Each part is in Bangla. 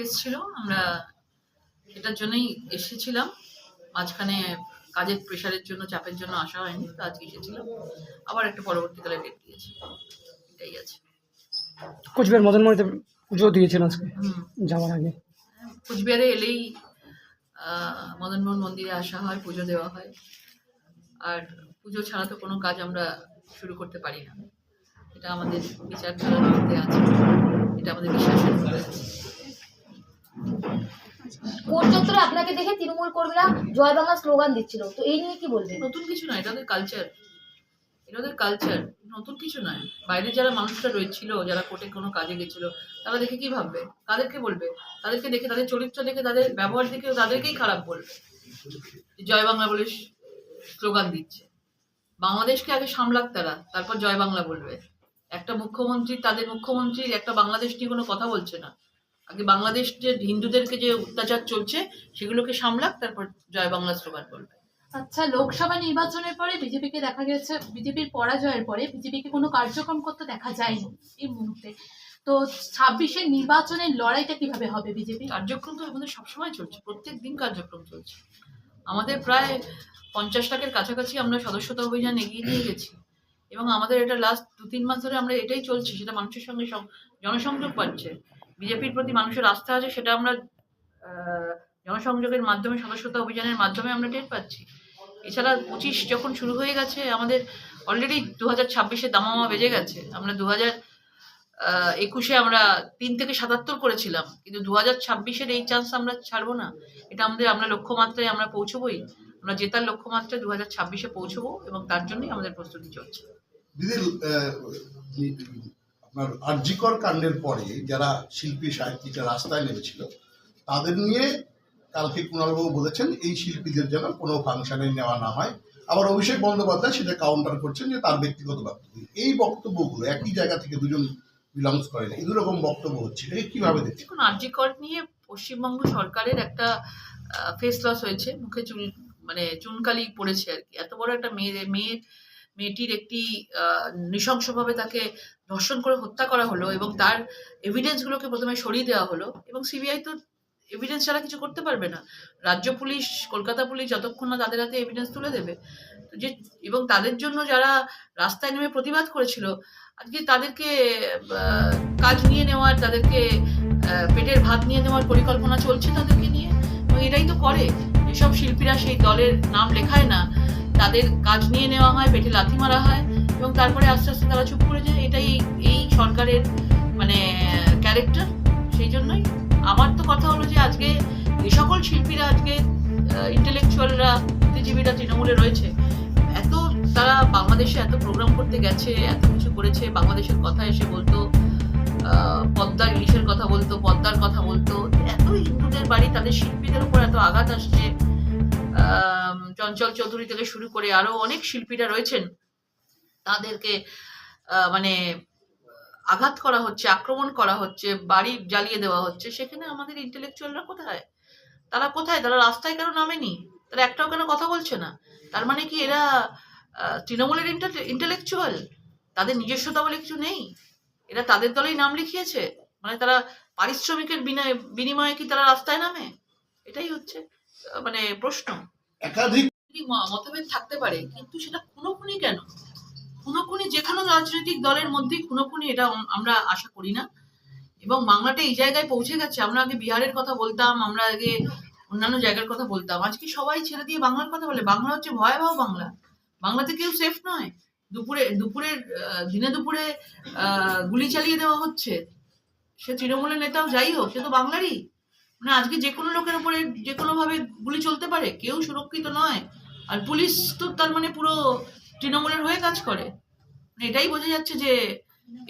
কেস ছিল আমরা এটার জন্যই এসেছিলাম। মাঝখানে কাজের প্রেশারের জন্য চাপের জন্য আসা হয়নি তো আজকে এসেছিলাম। আবার একটা পরবর্তীকালে ডেট দিয়েছে। এটাই আছে। কোচবিহার মদন মণিতে পুজো দিয়েছেন আজকে? যাওয়ার আগে? কুচবিহারে এলেই মদনমোহন মন্দিরে আসা হয় পুজো দেওয়া হয়। আর পুজো ছাড়া তো কোনো কাজ আমরা শুরু করতে পারি না। এটা আমাদের বিচারধারার মধ্যে আছে। এটা আমাদের বিশ্বাসের মধ্যে আছে। আপনাকে দেখে তৃণমূল কর্মীরা জয় বাংলা স্লোগান দিচ্ছিল। তো এই নিয়ে কি বলবেন? নতুন কিছু নয় এটা কালচার এটা কালচার নতুন কিছু নয়। বাইরে যারা রয়েছিল, যারা কোর্টে কোনো কাজে গেছিল, তারা দেখে কি ভাববে? তাদেরকে বলবে। তাদেরকে দেখে, তাদের চরিত্র দেখে, তাদের ব্যবহার দেখে তাদেরকেই খারাপ বলবে। জয় বাংলা বলে স্লোগান দিচ্ছে। বাংলাদেশকে আগে সামলাক তারা, তারপর জয় বাংলা বলবে। একটা মুখ্যমন্ত্রী, তাদের মুখ্যমন্ত্রী একটা বাংলাদেশ নিয়ে কোনো কথা বলছে না। আগে বাংলাদেশ যে হিন্দুদেরকে যে অত্যাচার চলছে সেগুলোকে সামলাক তারপর জয় বাংলা স্লোগান বলবে। আচ্ছা লোকসভা নির্বাচনের পরে বিজেপিকে দেখা গেছে বিজেপির পরাজয়ের পরে বিজেপিকে কোনো কার্যক্রম করতে দেখা যায়নি এই মুহূর্তে। তো ছাব্বিশের নির্বাচনের লড়াইটা কীভাবে হবে বিজেপি? কার্যক্রম তো আমাদের সবসময় চলছে প্রত্যেক দিন কার্যক্রম চলছে। আমাদের প্রায় পঞ্চাশ লাখের কাছাকাছি আমরা সদস্যতা অভিযান এগিয়ে নিয়ে গেছি। এবং আমাদের এটা লাস্ট দু তিন মাস ধরে আমরা এটাই চলছে সেটা মানুষের সঙ্গে জনসংযোগ পাচ্ছে বিজেপির প্রতি মানুষের আস্থা আছে, সেটা আমরা জনসংযোগের মাধ্যমে, সদস্যতা অভিযানের মাধ্যমে আমরা টের পাচ্ছি। এছাড়া পঁচিশ যখন শুরু হয়ে গেছে, আমাদের অলরেডি দু হাজার ছাব্বিশে দামামা বেজে গেছে। আমরা দু হাজার একুশে আমরা তিন থেকে সাতাত্তর করেছিলাম, কিন্তু দু হাজার ছাব্বিশের এই চান্স আমরা ছাড়বো না। এটা আমাদের, আমরা লক্ষ্যমাত্রায় আমরা পৌঁছবোই। আমরা জেতার লক্ষ্যমাত্রায় দু হাজার ছাব্বিশে পৌঁছবো এবং তার জন্যই আমাদের প্রস্তুতি চলছে। আপনার আর্যিকর কাণ্ডের পরে যারা শিল্পী, সাহিত্যিকরা রাস্তায় নেমেছিল, তাদের নিয়ে কালকে কুণালবাবু বলেছেন, এই শিল্পীদের যেন কোনো ফাংশনে নেওয়া না হয়। আবার অভিষেক বন্দ্যোপাধ্যায় সেটা কাউন্টার করছেন যে তার ব্যক্তিগত বক্তব্য। এই বক্তব্যগুলো একই জায়গা থেকে দুজন বিলংস করেন। এই দুরকম বক্তব্য হচ্ছে। এটাকে কীভাবে দেখছেন? দেখুন আরজি কর নিয়ে পশ্চিমবঙ্গ সরকারের একটা ফেস লস হয়েছে। মুখে চুল মানে চুনকালি পড়েছে আর কি। এত বড় একটা মেয়ে, মেয়ের মেয়েটির একটি নৃশংসভাবে তাকে ধর্ষণ করে হত্যা করা হলো এবং তার এভিডেন্সগুলোকে প্রথমে সরিয়ে দেওয়া হলো এবং সিবিআই তো এভিডেন্স ছাড়া কিছু করতে পারবে না। রাজ্য পুলিশ, কলকাতা পুলিশ যতক্ষণ না তাদের হাতে এভিডেন্স তুলে দেবে। যে, এবং তাদের জন্য যারা রাস্তায় নেমে প্রতিবাদ করেছিল, আজকে তাদেরকে কাজ নিয়ে নেওয়ার, তাদেরকে পেটের ভাত নিয়ে নেওয়ার পরিকল্পনা চলছে তাদেরকে নিয়ে এবং এটাই তো করে। যেসব শিল্পীরা সেই দলের নাম লেখায় না, তাদের কাজ নিয়ে নেওয়া হয়, পেটে লাথি মারা হয় এবং তারপরে আস্তে আস্তে তারা চুপ করে যায়। এটাই এই সরকারের মানে ক্যারেক্টার সেই জন্যই। আমার তো কথা হলো যে আজকে যে সকল শিল্পীরা আজকে ইন্টেলেকচুয়ালরা বুদ্ধিজীবীরা তৃণমূলে রয়েছে, এত তারা বাংলাদেশে এত প্রোগ্রাম করতে গেছে, এত কিছু করেছে, বাংলাদেশের কথা এসে বলতো পদ্মার ইলিশের কথা বলতো, পদ্মার কথা বলতো হিন্দুদের বাড়ি, তাদের শিল্পীদের উপর এত আঘাত আসছে। চঞ্চল চৌধুরী থেকে শুরু করে আরও অনেক শিল্পীরা রয়েছেন। তাদেরকে মানে আঘাত করা হচ্ছে, আক্রমণ করা হচ্ছে, বাড়ি জ্বালিয়ে দেওয়া হচ্ছে। সেখানে আমাদের ইন্টেলেকচুয়ালরা কোথায়? তারা কোথায়? তারা রাস্তায় কেন নামেনি? তারা একটাও কেন কথা বলছে না? তার মানে কি এরা তৃণমূলের ইন্টেলেকচুয়াল তাদের নিজস্বতা বলে কিছু নেই? এরা তাদের দলেই নাম লিখিয়েছে? মানে তারা পারিশ্রমিকের বিনিময়ে কি তারা রাস্তায় নামে? এটাই হচ্ছে মানে প্রশ্ন। একাধিক মতভেদ থাকতে পারে কিন্তু সেটা খুনোখুনি কেন? খুনোখুনি যে কোনো রাজনৈতিক দলের মধ্যেই খুনোখুনি এটা আমরা আশা করি না। এবং বাংলাটা এই জায়গায় পৌঁছে গেছে। আমরা আগে বিহারের কথা বলতাম আমরা আগে অন্যান্য জায়গার কথা বলতাম। আজকে সবাই ছেড়ে দিয়ে বাংলার কথা বলে। বাংলা হচ্ছে ভয়াবহ বাংলা। বাংলাতে কেউ সেফ নয়। দুপুরে দুপুরের দিনে দুপুরে আহ, গুলি চালিয়ে দেওয়া হচ্ছে। সে তৃণমূলের নেতাও যাই হোক সে তো বাংলারই। মানে আজকে যে কোনো লোকের উপরে যে কোনো ভাবে গুলি চলতে পারে কেউ সুরক্ষিত নয়। আর পুলিশ তো তার মানে পুরো তৃণমূলের হয়ে কাজ করে। মানে এটাই বোঝা যাচ্ছে যে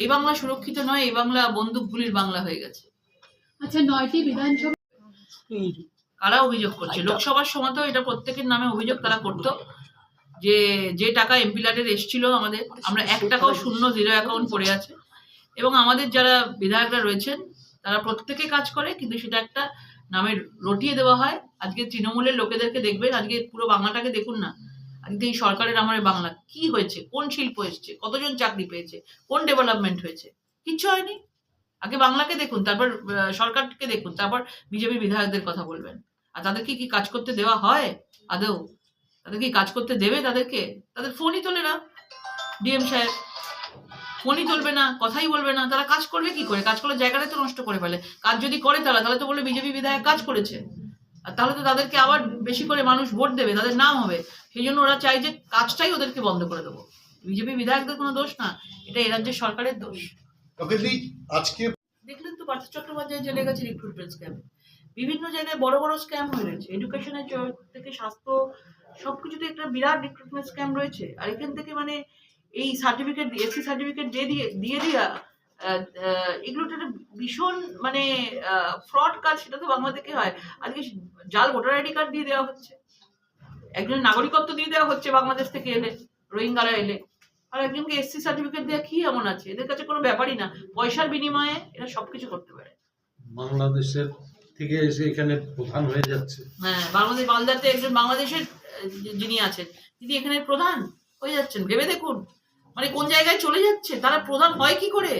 এই বাংলা সুরক্ষিত নয় এই বাংলা বন্দুক গুলির বাংলা হয়ে গেছে। আচ্ছা নয়টি বিধানসভা কারা অভিযোগ করছে? লোকসভার সময় তো এটা প্রত্যেকের নামে অভিযোগ তারা করতো যে যে টাকা এমপি ল্যাডের এসছিল আমাদের আমরা এক টাকাও শূন্য জিরো অ্যাকাউন্ট পড়ে আছে। এবং আমাদের যারা বিধায়করা রয়েছেন, তারা প্রত্যেকে কাজ করে, কিন্তু সেটা একটা নামে রটিয়ে দেওয়া হয়। আজকে তৃণমূলের লোকেদেরকে দেখবেন, আজকে পুরো বাংলাটাকে দেখুন না। আজকে এই সরকারের আমার বাংলা, কি হয়েছে? কোন শিল্প এসছে? কতজন চাকরি পেয়েছে? কোন ডেভেলপমেন্ট হয়েছে? কিচ্ছু হয়নি। আগে বাংলাকে দেখুন, তারপর সরকারকে দেখুন, তারপর বিজেপি বিধায়কদের কথা বলবেন। আর তাদেরকে কি কাজ করতে দেওয়া হয়? আদৌ? তাদের কি কাজ করতে দেবে তাদেরকে? তাদের ফোনই তোলে না। ডিএম সাহেব ফোনই তুলবে না কথাই বলবে না তারা কাজ করবে কি করে? কাজ করলে জায়গাটাই তো নষ্ট করে ফেলে। কাজ যদি করে তারা তাহলে তো বলবে বিজেপি বিধায়ক কাজ করেছে। আর তাহলে তো তাদেরকে আবার বেশি করে মানুষ ভোট দেবে তাদের নাম হবে। সেই জন্য ওরা চাই যে কাজটাই ওদেরকে বন্ধ করে দেবো। বিজেপি বিধায়কদের কোনো দোষ না এটা এ রাজ্যের সরকারের দোষ। আজকে দেখলেন তো পার্থ চট্টোপাধ্যায় জেলে গেছে রিক্রুটমেন্ট স্ক্যাম বিভিন্ন জায়গায় বড় বড় স্ক্যাম হয়ে রয়েছে এডুকেশনের থেকে স্বাস্থ্য সবকিছুতে একটা বিরাট রিক্রুটমেন্ট স্ক্যাম রয়েছে। আর এখান থেকে মানে এই সার্টিফিকেট এসসি সার্টিফিকেট দিয়ে দিয়ে দিয়ে এগুলো তো একটা ভীষণ মানে ফ্রড কাজ সেটা তো বাংলা থেকে হয়। আজকে জাল ভোটার আইডি কার্ড দিয়ে দেওয়া হচ্ছে। একজনের নাগরিকত্ব দিয়ে দেওয়া হচ্ছে বাংলাদেশ থেকে এলে রোহিঙ্গারা এলে। আর একজনকে এসসি সার্টিফিকেট দেওয়া কি এমন আছে? এদের কাছে কোনো ব্যাপারই না। পয়সার বিনিময়ে এরা সবকিছু করতে পারে। বাংলাদেশের থেকে এসে এখানে প্রধান হয়ে যাচ্ছে। হ্যাঁ বাংলাদেশ মালদাতে একজন বাংলাদেশের যিনি আছেন তিনি এখানে প্রধান। হয়ে যাচ্ছেন। ভেবে দেখুন। মানে কোন জায়গায় চলে যাচ্ছে? তারা প্রধান হয় কি করে?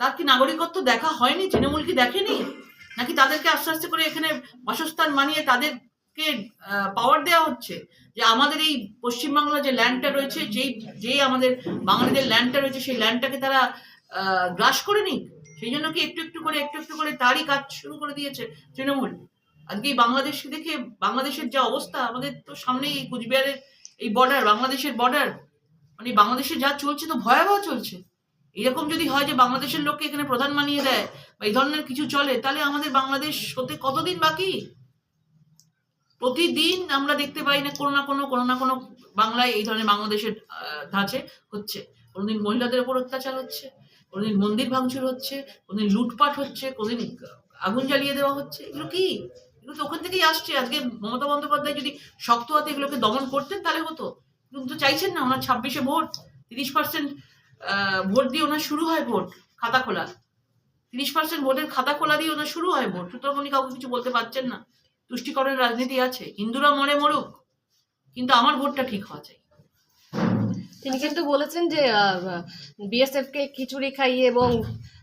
তার কি নাগরিকত্ব দেখা হয়নি? তৃণমূল কি দেখেনি? নাকি তাদেরকে আস্তে আস্তে করে এখানে বাসস্থান মানিয়ে তাদেরকে পাওয়ার দেওয়া হচ্ছে? যে আমাদের এই পশ্চিমবাংলা যে ল্যান্ডটা রয়েছে, যেই যেই আমাদের বাঙালিদের ল্যান্ডটা রয়েছে, সেই ল্যান্ডটাকে তারা গ্রাস করে নিক? সেই জন্য কি একটু একটু করে, একটু একটু করে তারই কাজ শুরু করে দিয়েছে তৃণমূল? আজকে এই বাংলাদেশ দেখে বাংলাদেশের যা অবস্থা, আমাদের তো সামনেই কুচবিহারের এই বর্ডার বাংলাদেশের বর্ডার মানে বাংলাদেশে যা চলছে তো ভয়াবহ চলছে। এরকম যদি হয় যে বাংলাদেশের লোককে এখানে প্রধান মানিয়ে দেয় বা এই ধরনের কিছু চলে, তাহলে আমাদের বাংলাদেশ হতে কতদিন বাকি? প্রতিদিন আমরা দেখতে পাই না, কোনো না কোনো কোনো না কোনো বাংলায় এই ধরনের বাংলাদেশের ধাঁচে হচ্ছে। কোনোদিন মহিলাদের উপর অত্যাচার হচ্ছে, কোনোদিন মন্দির ভাঙচুর হচ্ছে, কোনোদিন লুটপাট হচ্ছে, কোনোদিন আগুন জ্বালিয়ে দেওয়া হচ্ছে। এগুলো কি? এগুলো তো ওখান থেকেই আসছে। আজকে মমতা বন্দ্যোপাধ্যায় যদি শক্ত হাতে এগুলোকে দমন করতেন তাহলে হতো। কিন্তু তো চাইছেন না, ওনার ছাব্বিশে ভোট, তিরিশ পার্সেন্ট ভোট দিয়ে ওনার শুরু হয় ভোট, খাতা খোলা তিরিশ পার্সেন্ট ভোটের খাতা খোলা দিয়ে ওনার শুরু হয় ভোট, সুতরাং উনি কাউকে কিছু বলতে পারছেন না। তুষ্টিকরণের রাজনীতি আছে, হিন্দুরা মরে মরুক, কিন্তু আমার ভোটটা ঠিক হওয়া চাই। তিনি কিন্তু বলেছেন যে বিএসএফ কে খিচুড়ি খাইয়ে এবং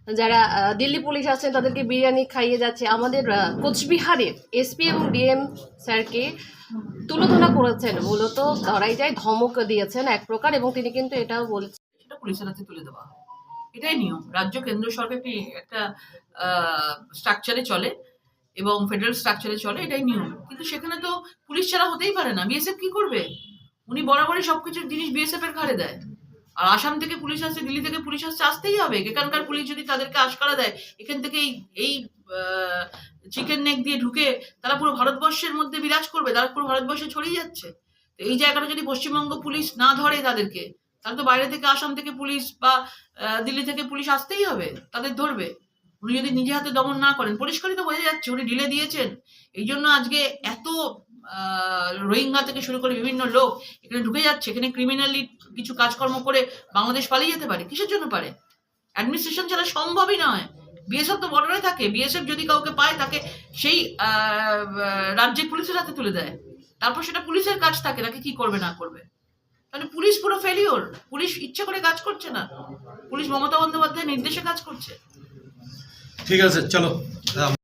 যারা দিল্লি পুলিশ আছেন তাদেরকে বিরিয়ানি খাইয়ে যাচ্ছে। আমাদের কোচবিহারের এসপি এবং ডিএম স্যারকে তুলোধনা করেছেন। মূলত ধরাই যায় ধমক দিয়েছেন এক প্রকার এবং তিনি কিন্তু এটাও বলছেন। সেটা পুলিশের হাতে তুলে দেওয়া। এটাই নিয়ম। রাজ্য, কেন্দ্র সরকার একটা স্ট্রাকচারে চলে এবং ফেডারেল স্ট্রাকচারে চলে, এটাই নিয়ম। কিন্তু সেখানে তো পুলিশ ছাড়া হতেই পারে না। বিএসএফ কি করবে? উনি বরাবরই সবকিছু জিনিস বিএসএফ এর ঘাড়ে দেয়। আর আসাম থেকে পুলিশ আসছে, দিল্লি থেকে পুলিশ আসছে, আসতেই হবে। এখানকার পুলিশ যদি তাদেরকে আশকারা দেয়, এখান থেকে এই এই চিকেন নেক দিয়ে ঢুকে তারা পুরো ভারতবর্ষের মধ্যে বিরাজ করবে, তারা পুরো ভারতবর্ষে ছড়িয়ে যাচ্ছে। তো এই জায়গাটা যদি পশ্চিমবঙ্গ পুলিশ না ধরে তাদেরকে, তাহলে তো বাইরে থেকে আসাম থেকে পুলিশ বা দিল্লি থেকে পুলিশ আসতেই হবে, তাদের ধরবে। উনি যদি নিজে হাতে দমন না করেন, পরিষ্কারই তো বোঝা যাচ্ছে, উনি ঢিলে দিয়েছেন। এই জন্য আজকে এত রোহিঙ্গা থেকে শুরু করে বিভিন্ন লোক এখানে ঢুকে যাচ্ছে, এখানে ক্রিমিনালি কিছু কাজকর্ম করে বাংলাদেশ পালিয়ে যেতে পারে। কিসের জন্য পারে? অ্যাডমিনিস্ট্রেশন ছাড়া সম্ভবই নয়। বিএসএফ তো বর্ডারে থাকে বিএসএফ যদি কাউকে পায় তাকে সেই রাজ্যের পুলিশের হাতে তুলে দেয়। তারপর সেটা পুলিশের কাজ থাকে, তাকে কি করবে, না করবে? তাহলে পুলিশ পুরো ফেলিওর পুলিশ ইচ্ছে করে কাজ করছে না। পুলিশ মমতা বন্দ্যোপাধ্যায়ের নির্দেশে কাজ করছে। ঠিক আছে, চলো